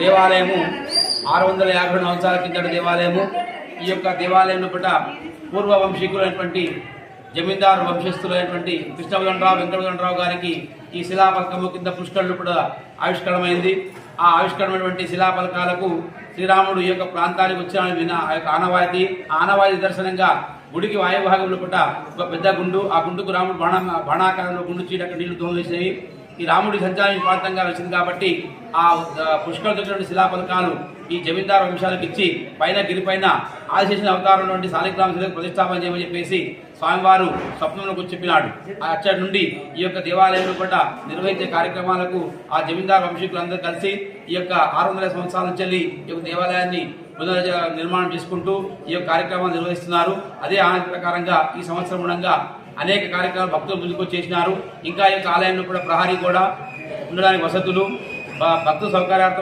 దేవాలయము ఆరు వందల యాభై రెండు సంవత్సరాల కిందటి దేవాలయము. ఈ యొక్క దేవాలయం పూట పూర్వ వంశీకులైనటువంటి జమీందారు వంశస్థులైనటువంటి కృష్ణవదనరావు వెంకటవదనరావు గారికి ఈ శిలాఫలకము కింద పుష్కరులు కూడా ఆవిష్కరణమైంది. ఆ ఆవిష్కరణమైనటువంటి శిలాఫలకాలకు శ్రీరాముడు ఈ యొక్క ప్రాంతానికి వచ్చిన విన ఆ యొక్క ఆనవాయితీ ఆ ఆనవాయితీ దర్శనంగా గుడికి వాయుభాగంలో పూట ఒక పెద్ద గుండు ఆ గుండుకు రాముడు బాణ బాణాకారంలో గుండు చీడ నీళ్ళు దోమలేసినాయి ఈ రాముడి సంచారం ప్రాంతంగా వచ్చింది కాబట్టి ఆ పుష్కర దొరికినటువంటి శిలాఫలకాలు ఈ జమీందారు వంశాలకు ఇచ్చి పైన గిరిపైన ఆదిశేషన్ అవతారం నుండి శాలిగ్రామ శిలకు ప్రతిష్టాపన చేయమని చెప్పేసి స్వామివారు స్వప్నంలోకి చెప్పినాడు. ఆ అచ్చటి నుండి ఈ యొక్క దేవాలయంలో కూడా నిర్వహించే కార్యక్రమాలకు ఆ జమీందారు వంశీకులందరూ కలిసి ఈ యొక్క ఆరు వందల సంవత్సరాల నుంచి వెళ్ళి ఈ యొక్క దేవాలయాన్ని పునర్ నిర్మాణం చేసుకుంటూ ఈ యొక్క కార్యక్రమాలు నిర్వహిస్తున్నారు. అదే ఆనంద ప్రకారంగా ఈ సంవత్సరం ఉండగా అనేక కార్యక్రమాలు భక్తులు ముందుకు చేసినారు. ఇంకా ఈ యొక్క ఆలయంలో కూడా ప్రహారీ కూడా ఉండడానికి వసతులు భక్తుల సౌకర్యార్థం